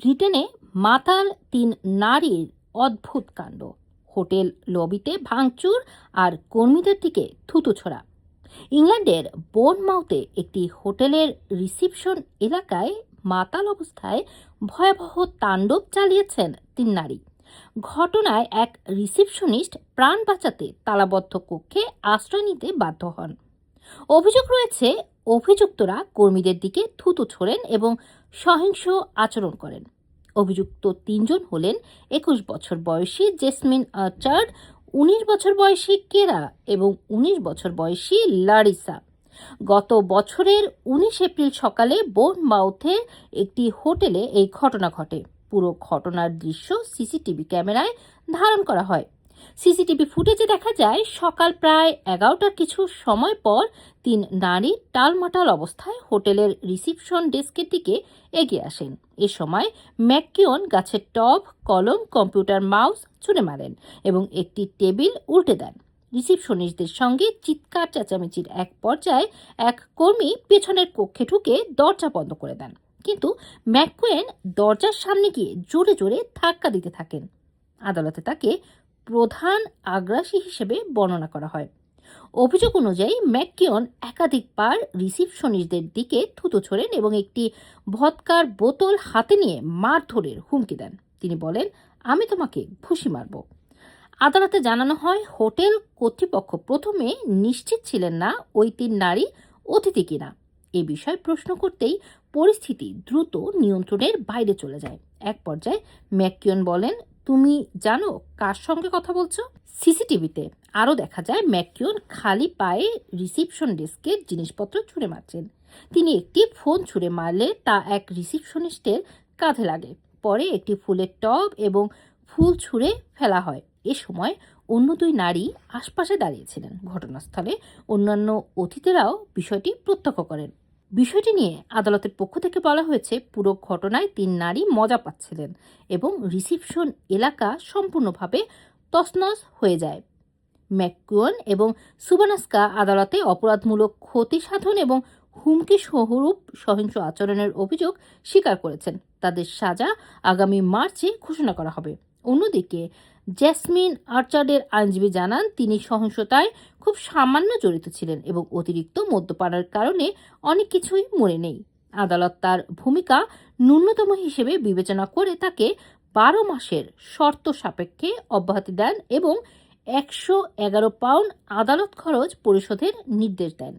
ব্রিটেনে মাতাল তিন নারীর অদ্ভুত কাণ্ড। হোটেল লবিতে ভাঙচুর আর কর্মীদের দিকে থুতু ছোড়া ইংল্যান্ডের বোনমাউথে একটি হোটেলের রিসিপশন এলাকায় মাতাল অবস্থায় ভয়াবহ তাণ্ডব চালিয়েছেন তিন নারী। ঘটনায় এক রিসিপশনিস্ট প্রাণ বাঁচাতে তালাবদ্ধ কক্ষে আশ্রয় নিতে বাধ্য হন। অভিযোগ রয়েছে, অভিযুক্তরা কর্মীদের দিকে থুতু ছোড়েন এবং সহিংস আচরণ করেন। অভিযুক্ত তিনজন হলেন একুশ বছর বয়সী জেসমিন আর্চার্ড, উনিশ বছর বয়সী কেরা এবং উনিশ বছর বয়সী লারিসা। গত বছরের উনিশ এপ্রিল সকালে বোনমাউথে একটি হোটেলে এই ঘটনা ঘটে। পুরো ঘটনার দৃশ্য সিসিটিভি ক্যামেরায় ধারণ করা হয়। সিসিটিভি ফুটেজে দেখা যায়, সকাল প্রায় এগারোটার কিছু সময় পর তিন নারী টালমাটাল অবস্থায় হোটেলের রিসিপশন ডেস্কের দিকে এগিয়ে আসেন। এ সময় ম্যাককিওন গাছের টব, কলম, কম্পিউটার, মাউস ছুঁড়ে মারেন এবং একটি টেবিল উল্টে দেন। রিসিপশনিস্টদের সঙ্গে চিৎকার চেঁচামেচির এক পর্যায়ে এক কর্মী পেছনের কক্ষে ঢুকে দরজা বন্ধ করে দেন। কিন্তু ম্যাককুয়েন দরজার সামনে গিয়ে জোরে জোরে ধাক্কা দিতে থাকেন। আদালতে তাকে প্রধান আগ্রাসী হিসেবে বর্ণনা করা হয়। অভিযোগ অনুযায়ী, ম্যাককিয়ন একাধিকবার রিসিপশনিস্টদের দিকে থুতো ছোড়েন এবং একটি ভৎকার বোতল হাতে নিয়ে মারধরের হুমকি দেন। তিনি বলেন, আমি তোমাকে ঘুষি মারব। আদালতে জানানো হয়, হোটেল কর্তৃপক্ষ প্রথমে নিশ্চিত ছিলেন না ওই তিন নারী অতিথি কিনা। এ বিষয়ে প্রশ্ন করতেই পরিস্থিতি দ্রুত নিয়ন্ত্রণের বাইরে চলে যায়। এক পর্যায়ে ম্যাককিয়ন বলেন তুমি জানো কার সঙ্গে কথা বলছো? সিসিটিভিতে আরও দেখা যায় ম্যাককিউন খালি পায়ে রিসিপশন ডেস্কের জিনিসপত্র ছুঁড়ে মারছেন। তিনি একটি ফোন ছুঁড়ে মারলে তা এক রিসিপশনিস্টের কাঁধে লাগে। পরে একটি ফুলের টব এবং ফুল ছুঁড়ে ফেলা হয়। এ সময় অন্য দুই নারী আশপাশে দাঁড়িয়েছিলেন। ঘটনাস্থলে অন্যান্য অতিথিরাও বিষয়টি প্রত্যক্ষ করেন। বিষয়টি নিয়ে আদালতের পক্ষ থেকে বলা হয়েছে, পুরো ঘটনায় তিন নারী মজা পাচ্ছিলেন এবং রিসিপশন এলাকা সম্পূর্ণভাবে তছনছ হয়ে যায়। ম্যাকুয়ন এবং সুবানাস্কা আদালতে অপরাধমূলক ক্ষতি সাধন এবং হুমকি স্বরূপ সহিংস আচরণের অভিযোগ স্বীকার করেছেন। তাদের সাজা আগামী মার্চে ঘোষণা করা হবে। অন্যদিকে, জ্যাসমিন আর্চার্ডের আইনজীবী জানান, তিনি সহিংসতায় খুব সামান্য জড়িত ছিলেন এবং অতিরিক্ত মদ্যপানের কারণে অনেক কিছুই মনে নেই। আদালত তার ভূমিকা ন্যূনতম হিসেবে বিবেচনা করে তাকে বারো মাসের শর্ত সাপেক্ষে অব্যাহতি দেন এবং একশো এগারো পাউন্ড আদালত খরচ পরিশোধের নির্দেশ দেন।